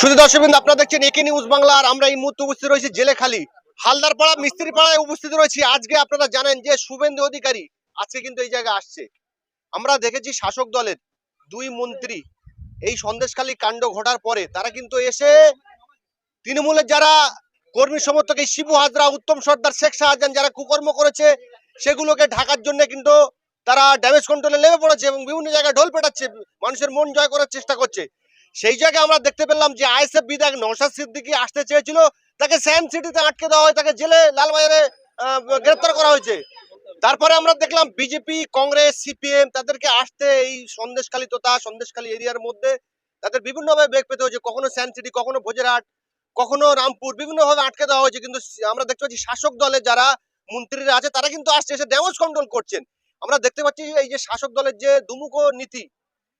শুধু দর্শকবৃন্দ, আপনারা দেখছেন একে নিউজ বাংলা, আর আমরা এই মুহূর্তে উপস্থিত রয়েছি জেলেখালি। হালদার পাড়া মিস্ত্রি পাড়ায় উপস্থিত রয়েছি। আজকে আপনারা জানেন যে শুভেন্দু অধিকারী আজকে কিন্তু এই জায়গায় আসছে। আমরা দেখেছি শাসক দলের দুই মন্ত্রী। এই সন্দেশখালী কাণ্ড ঘটার পরে তারা কিন্তু এসে তৃণমূলের যারা কর্মী সমর্থক, এই শিবু হাজরা, উত্তম সর্দার, শেখ শাহজাহান যারা কুকর্ম করেছে, সেগুলোকে ঢাকার জন্য কিন্তু তারা ড্যামেজ কন্ট্রোলে নেমে পড়েছে এবং বিভিন্ন জায়গায় ঢোল পেটাচ্ছে, মানুষের মন জয় করার চেষ্টা করছে। সেই জায়গায় আমরা দেখতে পেলাম যে আইএসএফ বিধায়ক নওশাদ সিদ্দিকী আসতে চেয়েছিল। তাকে স্যান সিটিতে আটকে দেওয়া হয়, তাকে জেলে লালবাজারে গ্রেপ্তার করা হয়েছে। তারপরে আমরা দেখলাম বিজেপি, কংগ্রেস, সিপিএম তাদেরকে আসতে এই সন্দেশখালী তথা সন্দেশখালী এরিয়ার মধ্যে তাদের বিভিন্নভাবে বেগ পেতে হয়েছে। কখনো স্যান সিটি, কখনো ভোজেরহাট, কখনো রামপুর বিভিন্নভাবে আটকে দেওয়া হয়েছে। কিন্তু আমরা দেখতে পাচ্ছি শাসক দলের যারা মন্ত্রীরা আছে, তারা কিন্তু আসছে, এসে ড্যামেজ কন্ট্রোল করছেন। আমরা দেখতে পাচ্ছি এই যে শাসক দলের যে দুমুখ নীতি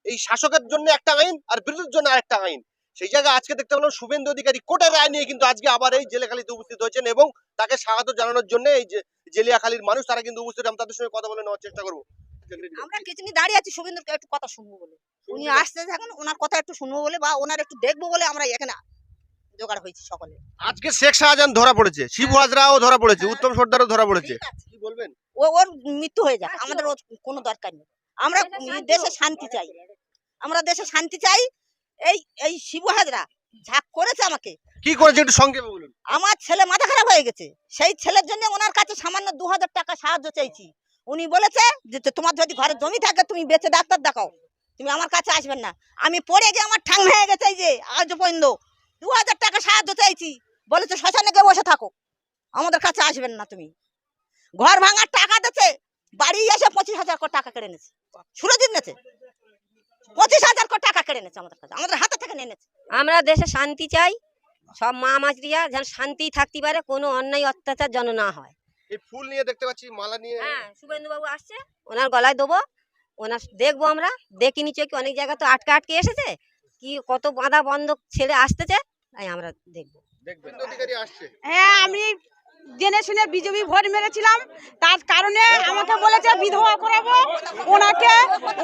এই শাসকের জন্য একটা আইন আর বিরোধীর জন্য আরেকটা আইন। সেই জায়গায় আজকে দেখতে পেলাম শুভেন্দু অধিকারী কোর্টের রায় নিয়ে কিন্তু আজকে আবার এই জেলেখালিতে উপস্থিত হয়েছেন এবং তাকে স্বাগত জানানোর জন্য এই যে জেলিয়াখালীর মানুষ তারা কিন্তু উপস্থিত আমি তাদের সঙ্গে কথা বলে নেওয়ার চেষ্টা করব। আমরা কিছু নিয়ে দাঁড়িয়ে আছি শুভেন্দুকে একটু কথা শুনব বলে। উনি আসতে থাকেন ওনার কথা একটু শুনব বলে বা ওনার একটু দেখব বলে আমরা এখানে জোগাড় হয়েছি সকলে। আজকে শেখ শাহজাহান ধরা পড়েছে শিবু হাজরাও ধরা পড়েছে উত্তম সর্দারও ধরা পড়েছে। কি বলবেন? ও ওর মৃত্যু হয়ে যাক আমাদের ওর কোনো দরকার নেই। আমরা দেশে শান্তি চাই। আমরা দেশে শান্তি চাই এই এই শিবু হাজরা ঝাঁক করেছে আমাকে। কি করেছে একটু সংক্ষেপে বলুন। আমার ছেলে মাথা খারাপ হয়ে গেছে। সেই ছেলের জন্য ওনার কাছে সামান্য দু হাজার টাকা সাহায্য চাইছি। উনি বলেছে যে তোমার যদি ঘরে জমি থাকে তুমি বেঁচে ডাক্তার দেখাও। তুমি আমার কাছে আসবেন না। আমি পড়ে গিয়ে আমার ঠাং ভেঙে গেছে এই যে আজ পর্যন্ত। দু হাজার টাকা সাহায্য চাইছি। বলেছে শ্মশানে গিয়ে বসে থাকো। আমাদের কাছে আসবেন না তুমি। ঘর ভাঙার টাকা দিচ্ছে বাড়ি এসে পঁচিশ হাজার টাকা কেড়ে নিয়েছে। সুরজিৎ নেছে পঁচিশ হাজার করে টাকা কেড়ে নিয়েছে আমাদের কাছে। আমাদের হাতে থেকে নিয়ে নিয়েছে আমরা দেশে শান্তি চাই সব মা মাছরিয়া যেন শান্তি থাকতে পারে কোনো অন্যায় অত্যাচার যেন না হয়। এই ফুল নিয়ে দেখতে পাচ্ছি মালা নিয়ে। হ্যাঁ শুভেন্দু বাবু আসছে ওনার গলায় দেবো ওনার দেখব আমরা দেখিনি চোখে অনেক জায়গা তো আটকে আটকে এসেছে কি কত বাঁধা বন্ধ ছেলে আসতেছে তাই আমরা দেখব। দেখবেন। অধিকারী আসছে। হ্যাঁ আমি জেনে শুনে বিজেপি ভোট মেরেছিলাম। তার কারণে আমাকে বলেছে বিধবা করাবো। ওনাকে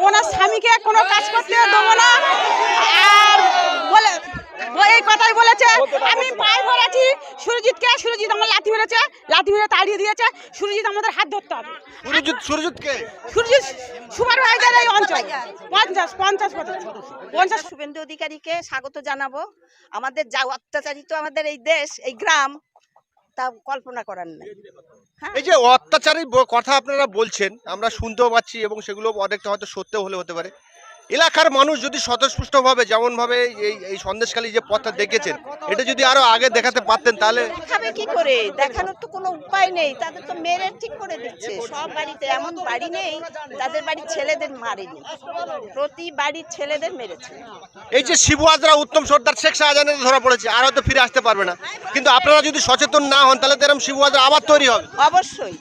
ওনার স্বামীকে কোনো কাজ করতে দেবো না। আর বলে এই কথাই বলেছে আমি পায়ে ধরেছি। সুরজিৎকে সুরজিৎ আমার লাথি মেরেছে। লাথি মেরে তাড়িয়ে দিয়েছে। সুরজিৎ আমাদের হাত ধরতে হবে। সুরজিৎ সুরজিৎ কে সুরজিৎ সুপারভাইজার এই অঞ্চল। পঞ্চাশ পঞ্চাশ পঞ্চাশ পঞ্চাশ। শুভেন্দু অধিকারীকে স্বাগত জানাব। আমাদের যা অত্যাচারিত আমাদের এই দেশ এই গ্রাম তা কল্পনা করার নেই। এই যে অত্যাচারী কথা আপনারা বলছেন আমরা শুনতেও পাচ্ছি এবং সেগুলো অনেকটা হয়তো সত্য হলে হতে পারে। এলাকার মানুষ যদি স্বতঃস্ফূর্তভাবে যেমন ভাবে এই এই সন্দেশখালী যে পথটা দেখেছেন এটা যদি আরও আগে দেখাতে পারতেন তাহলে দেখাবে কি করে? দেখানোর তো কোনো উপায় নেই। তাদের তো মেরে ঠিক করে দিচ্ছে। সব বাড়িতে এমন বাড়ি নেই তাদের বাড়ির ছেলেদের মারেনি। প্রতি বাড়ির ছেলেদের মেরেছে। এই যে শিবু হাজরা উত্তম সর্দার শেখ শাহজাহানের ধরা পড়েছে আর হয়তো ফিরে আসতে পারবে না। কিন্তু আপনারা যদি সচেতন না হন তাহলে তো এরকম শিবু হাজরা আবার তৈরি হবে। অবশ্যই।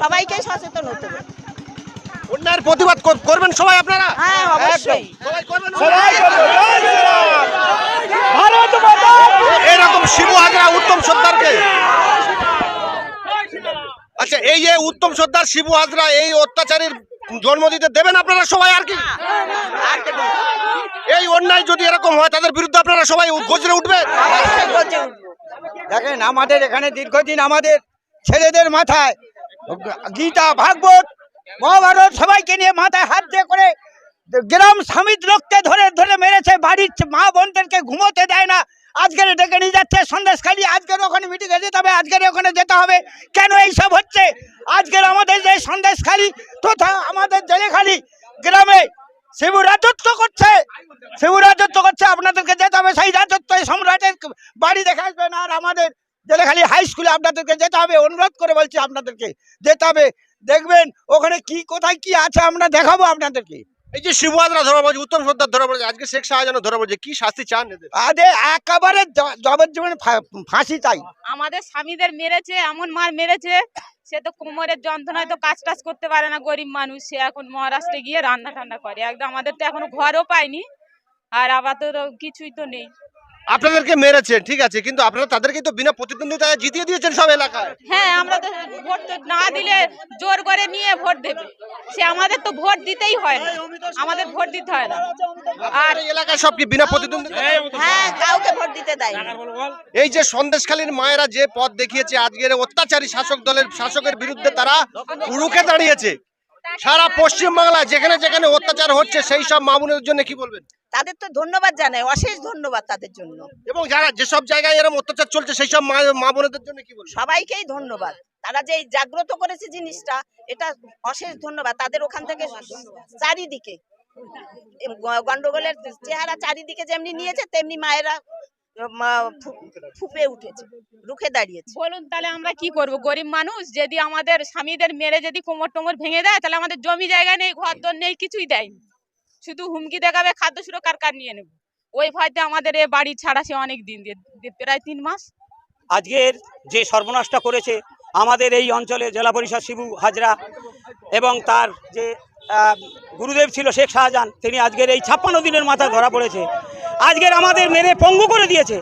সবাইকে সচেতন হতে হবে। অন্যায়ের প্রতিবাদ কর- করবেন সবাই আপনারা? হ্যাঁ অবশ্যই। এরকম শিবু হাজরা উত্তম সর্দারকে? আচ্ছা এই যে উত্তম সর্দার শিবু হাজরা এই অত্যাচারীর জন্ম দিতে দেবেন আপনারা সবাই আর কি? এই অন্যায় যদি এরকম হয় তাদের বিরুদ্ধে আপনারা সবাই গজরে উঠবেন দেখেন আমাদের এখানে দীর্ঘদিন আমাদের ছেলেদের মাথায় গীতা ভাগবত মহাভারত সবাইকে নিয়ে মাথায় হাত দিয়ে করে গ্রাম স্বামীর লোককে ধরে ধরে মেরেছে, বাড়ির মা বোনদেরকে ঘুমোতে দেয় না। আজকের ডেকে নিয়ে যাচ্ছে সন্দেশখালী আজকের ওখানে মিটিংয়ে যেতে হবে, আজকের ওখানে যেতে হবে। কেন এইসব হচ্ছে? আজকের আমাদের যে সন্দেশখালী তথা আমাদের জেলেখালী গ্রামে শিবু রাজত্ব করছে। শিবু রাজত্ব করছে, আপনাদেরকে যেতে হবে, সেই রাজত্ব সম্রাটের বাড়ি দেখে আসবেন আর আমাদের জেলেখালি হাই স্কুলে আপনাদেরকে যেতে হবে অনুরোধ করে বলছি আপনাদেরকে যেতে হবে। দেখবেন ওখানে কি কোথায় কি আছে আমরা দেখাবো আপনাদেরকে। এই যে ধরা পড়েছে উত্তম সর্দার ধরা পড়েছে আজকে শেখ শাহজাহান ধরা পড়েছে কি শাস্তি চান আদে একেবারে ফাঁসি চাই। আমাদের স্বামীদের মেরেছে এমন মার মেরেছে সে তো কোমরের যন্ত্রণায় তো কাজ টাজ করতে পারে না গরিব মানুষ সে এখন মহারাষ্ট্রে গিয়ে রান্না ঠান্না করে। একদম আমাদের তো এখনও ঘরও পাইনি আর আবার তো কিছুই তো নেই। আপনাদেরকে মেরেছে ঠিক আছে কিন্তু আপনারা তাদেরকে তো বিনা প্রতিদ্বন্দ্বিতায় জিতিয়ে দিয়েছেন সব এলাকায়। হ্যাঁ আমরা তো ভোট না দিলে জোর করে নিয়ে ভোট দেবে। সে আমাদের তো ভোট দিতেই হয় না। আমাদের ভোট দিতে হয় না। আর এই এলাকায় সব কি বিনা প্রতিদ্বন্দ্বিতা হ্যাঁ কাউকে ভোট দিতে দেয় এই যে সন্দেশখালীর মায়েরা যে পথ দেখিয়েছে আজকের অত্যাচারী শাসক দলের শাসকের বিরুদ্ধে তারা রুখে দাঁড়িয়েছে। সারা পশ্চিম বাংলায় যেখানে যেখানে অত্যাচার হচ্ছে সেই সব মামুনের জন্য কি বলবেন? তাদের তো ধন্যবাদ জানাই অশেষ ধন্যবাদ তাদের জন্য। এবং যারা যেসব জায়গায় এরকম অত্যাচার চলছে সেই সব মা- মা বোনেদের জন্য কি বলবেন সবাইকেই ধন্যবাদ। তারা যে জাগ্রত করেছে জিনিসটা এটা অশেষ ধন্যবাদ। তাদের ওখান থেকে চারিদিকে গ- গন্ডগোলের চেহারা চারিদিকে যেমনি নিয়েছে তেমনি মায়েরা মা- ফু- ফুঁপে উঠেছে রুখে দাঁড়িয়েছে। বলুন তাহলে আমরা কি করব? গরিব মানুষ যদি আমাদের স্বামীদের মেরে যদি কোমর টোমর ভেঙে দেয় তাহলে আমাদের জমি জায়গা নেই ঘর দর নেই কিছুই দেয়নি। শুধু হুমকি দেখাবে, খাদ্য সুরক্ষার কার্ড নিয়ে নেব। ওই ভয়তে আমাদের এ বাড়ি ছাড়া সে অনেক দিন দিয়ে প্রায় তিন মাস। আজকের যে সর্বনাশটা করেছে, আমাদের এই অঞ্চলে জেলা পরিষদ শিবু হাজরা এবং তার যে গুরুদেব ছিল শেখ শাহজাহান, তিনি আজকের এই ছাপ্পান্ন দিনের মাথায় ধরা পড়েছে। আজকের আমাদের মেরে পঙ্গু করে দিয়েছে।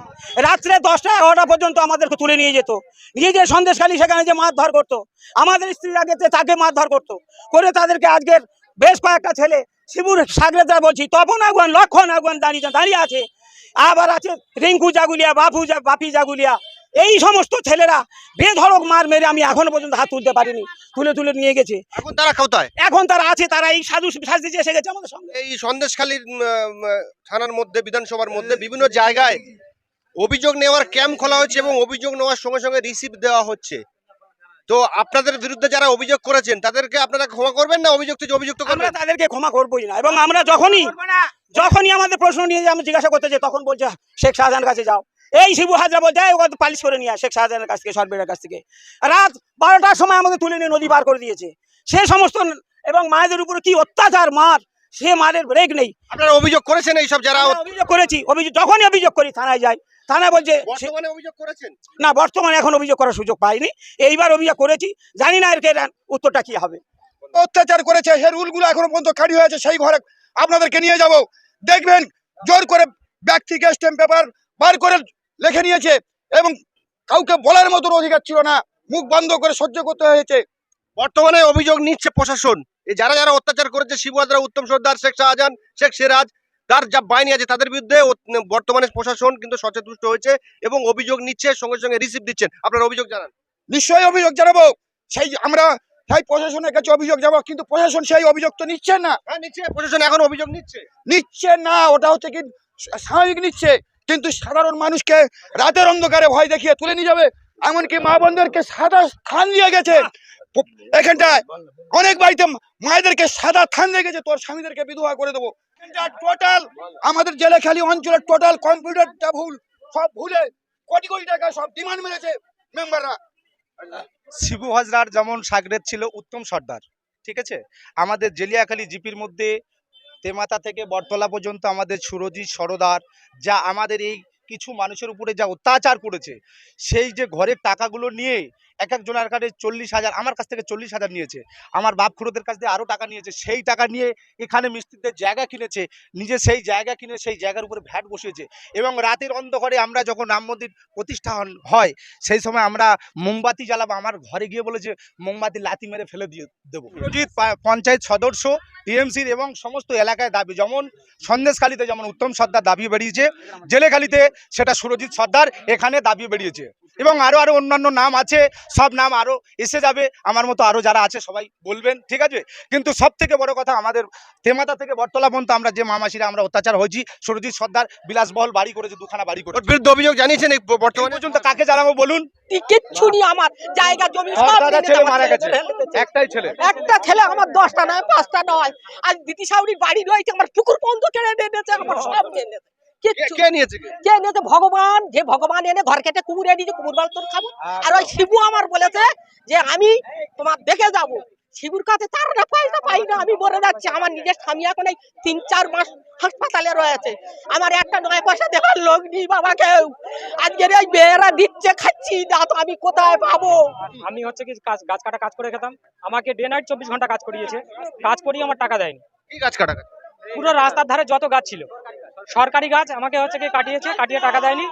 রাত্রে দশটা এগারোটা পর্যন্ত আমাদেরকে তুলে নিয়ে যেত। নিয়ে যে সন্দেশখালী সেখানে যে মারধর করতো, আমাদের স্ত্রীরা গেছে তাকে মারধর করতো, করে তাদেরকে আজকের বেশ কয়েকটা ছেলে শিবুর সাগরেদা বলছি তপন আগুয়ান লক্ষণ আগুয়ান দাঁড়িয়ে দাঁড়িয়ে আছে। আবার আছে রিঙ্কু জাগুলিয়া বাপু বাপি জাগুলিয়া। এই সমস্ত ছেলেরা বেধড়ক মার মেরে আমি এখনও পর্যন্ত হাত তুলতে পারিনি তুলে তুলে নিয়ে গেছে। এখন তারা কোথায়? এখন তারা আছে তারা এই সাধু সাজতে এসে গেছে আমাদের সঙ্গে। এই সন্দেশখালীর থানার মধ্যে বিধানসভার মধ্যে বিভিন্ন জায়গায় অভিযোগ নেওয়ার ক্যাম্প খোলা হচ্ছে এবং অভিযোগ নেওয়ার সঙ্গে সঙ্গে রিসিভ দেওয়া হচ্ছে। তো আপনাদের বিরুদ্ধে যারা অভিযোগ করেছেন তাদেরকে আপনারা ক্ষমা করবেন না? অভিযোগ থেকে অভিযুক্ত আমরা করবেন তাদেরকে ক্ষমা করবোই না। এবং আমরা যখনই যখনই আমাদের প্রশ্ন নিয়ে যে আমি জিজ্ঞাসা করতে যাই তখন বলছে শেখ শাহজাহানের কাছে যাও। এই শিবু হাজরা বলছে "এই, ওকে পালিশ করে নিয়ে শেখ শাহজাহানের কাছ থেকে সরবের কাছ থেকে। রাত বারোটার সময় আমাদের তুলে নিয়ে নদী পার করে দিয়েছে। সে সমস্ত এবং মায়েদের উপরে কি অত্যাচার মার সে মারের ব্রেক নেই। আপনারা অভিযোগ করেছেন এইসব যারা অভিযোগ করেছি অভিযোগ যখনই অভিযোগ করি থানায় যাই। থানায় বলছে সে- অভিযোগ করেছেন? না বর্তমানে এখন অভিযোগ করার সুযোগ পাইনি। এইবার অভিযোগ করেছি জানি না এর কে- উত্তরটা কি হবে। অত্যাচার করেছে সে রুলগুলো এখনও পর্যন্ত খালি হয়েছে সেই ঘরে আপনাদেরকে নিয়ে যাব। দেখবেন জোর করে ব্যাগ থেকে স্ট্যাম্প পেপার বার করে লিখে নিয়েছে এবং কাউকে বলার মতন অধিকার ছিল না। মুখ বন্ধ করে সহ্য করতে হয়েছে। বর্তমানে অভিযোগ নিচ্ছে প্রশাসন। এই যারা যারা অত্যাচার করেছে শিবুয়াদরা উত্তম সর্দার শেখ শাহজাহান শেখ সিরাজ তার যা বাহিনী আছে তাদের বিরুদ্ধে বর্তমানে প্রশাসন কিন্তু সচেতুষ্ট হয়েছে এবং অভিযোগ নিচ্ছে সঙ্গে সঙ্গে রিসিভ দিচ্ছেন। আপনারা অভিযোগ জানান। নিশ্চয়ই অভিযোগ জানাব। সেই আমরা সেই প্রশাসনের কাছে অভিযোগ যাব কিন্তু প্রশাসন সেই অভিযোগ তো নিচ্ছে না। হ্যাঁ নিচ্ছে। প্রশাসন এখন অভিযোগ নিচ্ছে। নিচ্ছে না ওটা হচ্ছে কি স্বাভাবিক নিচ্ছে। কিন্তু সাধারণ মানুষকে রাতের অন্ধকারে ভয় দেখিয়ে তুলে নিয়ে যাবে। এমনকি মা বোনদেরকে সাদা থান দিয়ে গেছে। এখানটায় অনেক বাড়িতে মায়েদেরকে সাদা থান দিয়ে গেছে। তোর স্বামীদেরকে বিধবা করে দেবো। টোটাল আমাদের জেলেখালি অঞ্চলের টোটাল কম্পিউটারটা ভুল, সব ভুলে কোটি কোটি টাকা সব ডিমান্ড মেরেছে মেম্বাররা শিবু হাজরার যেমন সাগরেদ ছিল উত্তম সর্দার, ঠিক আছে? আমাদের জেলিয়াখালী জিপির মধ্যে তেমাতা থেকে বটতলা পর্যন্ত আমাদের সুরজিৎ সরদার, যা আমাদের এই কিছু মানুষের উপরে যা অত্যাচার করেছে, সেই যে ঘরের টাকাগুলো নিয়ে এক একজনের কাছে চল্লিশ হাজার, আমার কাছ থেকে চল্লিশ হাজার নিয়েছে। আমার বাপ খুড়োদের কাছ থেকে আরও টাকা নিয়েছে, সেই টাকা নিয়ে এখানে মিস্ত্রিদের জায়গা কিনেছে, নিজে সেই জায়গা কিনে সেই জায়গার উপরে ভ্যাট বসিয়েছে। এবং রাতের অন্ধকারে আমরা যখন রাম মন্দির প্রতিষ্ঠা হয়, সেই সময় আমরা মোমবাতি জ্বালাবো, আমার ঘরে গিয়ে বলেছে, মোমবাতি লাথি মেরে ফেলে দিয়ে দেবো। পঞ্চায়েত সদস্য, টিএমসির এবং সমস্ত এলাকায় দাবি, যেমন সন্দেশখালিতে যেমন উত্তম সর্দার দাবি বেরিয়েছে, জেলেখালিতে সেটা সুরজিৎ সর্দার এখানে দাবি বেরিয়েছে। এবং আরও আরও অন্যান্য নাম আছে সব নাম আরও এসে যাবে আমার মতো আরও যারা আছে সবাই বলবেন ঠিক আছে? কিন্তু সব থেকে বড় কথা আমাদের তেমাতা থেকে বটতলা পর্যন্ত আমরা যে মামাসিরা আমরা অত্যাচার হয়েছি সুরজিৎ সর্দার বিলাসবহল বাড়ি করেছে দুখানা বাড়ি করেছে। ওর বিরুদ্ধে অভিযোগ জানিয়েছেন এই পর্যন্ত কাকে জানাব বলুন? কিচ্ছু আমার জায়গা জমি সব দাদা কিনে ছেলে মারা গেছে। ছেলেদের ফেলে দিয়েছে। একটাই ছেলে। একটা ছেলে আমার দশটা নয় পাঁচটা নয়। আজ দিদি সাউরির বাড়ি রয়েছে আমার পুকুর পর্যন্ত কেড়ে নিয়েছে আমার সব নিয়ে কে- কিচ্ছু নিয়েছে কে? নিয়েছে? ভগবান। যে ভগবান এনে ঘর কেটে কুকুর এনেছে কুকুর বাল তোর খাব। আর ওই শিবু আমার বলেছে যে আমি তোমার দেখে যাব। শিবুর কাছে তার না পয়সা পাই না। আমি মরে যাচ্ছি। আমার নিজের স্বামী এখন এই তিন চার মাস হাসপাতালে রয়েছে। আমার একটা নয় পয়সা দেওয়ার লোক নেই বাবা কেউ। আজকের এই মেয়েরা দিচ্ছে খাচ্ছি না তো আমি কোথায় পাবো? আমি হচ্ছে কি কাজ গাছ কাটা কাজ করে খেতাম। আমাকে ডে নাইট চব্বিশ ঘণ্টা কাজ করিয়েছে। কাজ করিয়ে আমার টাকা দেয়নি। কি গাছ কাটা পুরো রাস্তার ধারে যত গাছ ছিল। সরকারি গাছ আমাকে হচ্ছে কি কাটিয়েছে কাটিয়ে টাকা দেয়নি।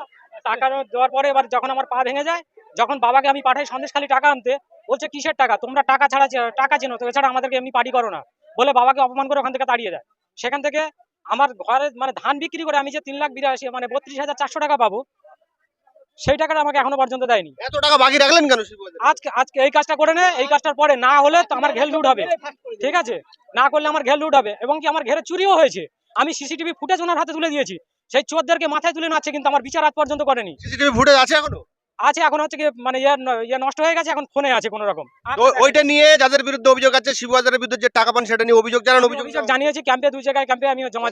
টাকা দেওয়ার পরে এবার যখন আমার পা ভেঙে যায় যখন বাবাকে আমি পাঠাই সন্দেশখালি টাকা আনতে বলছে কিসের টাকা? তোমরা টাকা ছাড়া টাকা চেনো তো এছাড়া আমাদেরকে এমনি পারি করো না। বলে বাবাকে অপমান করে ওখান থেকে তাড়িয়ে দেয়। সেখান থেকে আমার ঘরে মানে ধান বিক্রি করে আমি যে তিন লাখ বিরাশি মানে বত্রিশ হাজার চারশো টাকা পাবো সেই টাকাটা আমাকে এখনও পর্যন্ত দেয়নি। এত টাকা বাকি রাখলেন কেন আজকে আজকে এই কাজটা করে নে এই কাজটার পরে না হলে তো আমার ঘেল লুট হবে। ঠিক আছে? না করলে আমার ঘের লুট হবে এবং কি আমার ঘেরে চুরিও হয়েছে। আমি সিসিটিভি ফুটেজ ওনার হাতে তুলে দিয়েছি। সেই চোরদেরকে মাথায় তুলে নাচ্ছে কিন্তু আমার বিচার আজ পর্যন্ত করেনি। সিসিটিভি ফুটেজ আছে এখনও? আছে এখন হচ্ছে কি মানে ইয়ে ইয়ে নষ্ট হয়ে গেছে এখন ফোনে আছে কোনো রকম। ওইটা নিয়ে যাদের বিরুদ্ধে অভিযোগ আছে শিবু হাজারের বিরুদ্ধে যে টাকা পান সেটা নিয়ে অভিযোগ জানান অভিযোগ জানিয়েছি ক্যাম্পে দুই জায়গায় ক্যাম্পে আমি জমা